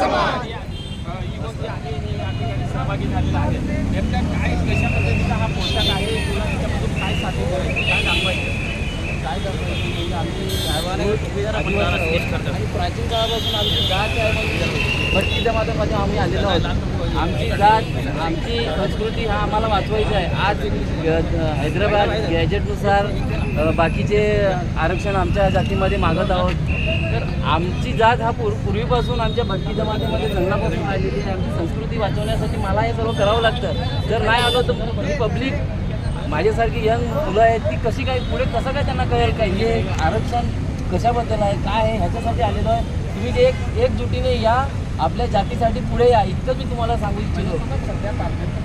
समाज. युवक जे आहे हे या ठिकाणी सहभागी झालेला आहे. नेमका काय कशा पद्धतीचा हा पोशाख आहे? तुला त्याच्यामधून काय साध्य करायचं काय दाखवायचं? काय दाखवायचं? म्हणजे आमची आदिवासी आणि प्राचीन काळापासून आमची जात आहे भटकी जमातीमध्ये आम्ही आलेलो आहोत. आमची जात आमची संस्कृती हा आम्हाला वाचवायची आहे. आज हैदराबाद गॅजेटनुसार बाकीचे आरक्षण आमच्या जातीमध्ये मागत आहोत. आमची जात हा पूर पूर्वीपासून आमच्या भटकी जमातीमध्ये जंगलापासून आलेली आहे. आमची संस्कृती वाचवण्यासाठी मला हे सर्व करावं लागतं. जर नाही आलो तर ही पब्लिक माझ्यासारखी यंग मुलं आहेत ती कशी काय पुढे कसं काय त्यांना कळेल का? हे आरक्षण कशाबद्दल आहे? काय आहे? ह्याच्यासाठी आलेलो आहे. तुम्ही ते एक एकजुटीने या आपल्या जातीसाठी पुढे या. इतकं मी तुम्हाला सांगू इच्छितो. सध्या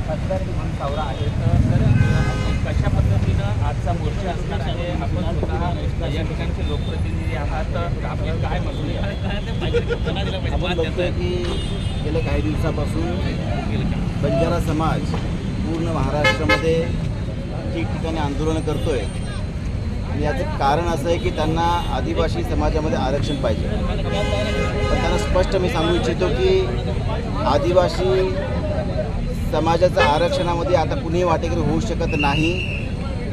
खासदार सावरा आहे तर आपण कशा पद्धतीनं आजचा मोर्चा असणार आहे आपण स्वतः या ठिकाणचे लोकप्रतिनिधी आहात तर आपली काय म्हणून आपण बघतोय की गेल्या काही दिवसापासून बंजारा समाज पूर्ण महाराष्ट्रामध्ये ठिकठिकाणी आंदोलनं करतोय. आणि याचं कारण असं आहे की त्यांना आदिवासी समाजामध्ये आरक्षण पाहिजे. पण त्यांना स्पष्ट मी सांगू इच्छितो की आदिवासी समाजाचं आरक्षणामध्ये आता कुणीही वाटेकरी होऊ शकत नाही.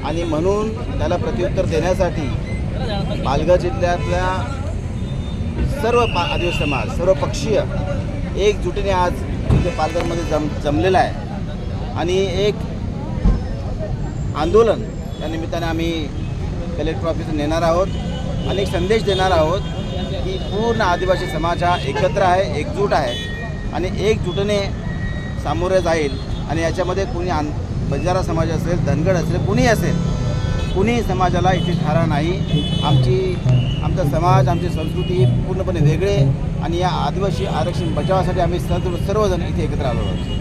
आणि म्हणून त्याला प्रत्युत्तर देण्यासाठी पालघर जिल्ह्यातल्या सर्व पा आदिवासी समाज सर्व पक्षीय एकजुटीने आज इथे पालघरमध्ये जम जमलेला आहे. आणि एक आंदोलन या निमित्ताने आम्ही कलेक्टर ऑफिस नेणार आहोत आणि एक संदेश देणार आहोत की पूर्ण आदिवासी समाज हा एकत्र आहे एकजूट आहे आणि एकजुटीने सामोरे जाईल आणि याच्यामध्ये कुणी आं बंजारा समाज असेल धनगड असेल कुणी असेल कुणीही समाजाला इथे ठारा नाही. आमची आमचा समाज आमची संस्कृती ही पूर्णपणे वेगळे आणि या आदिवासी आरक्षण बचावासाठी आम्ही सर्व सर्वजण इथे एकत्र आलो आहोत.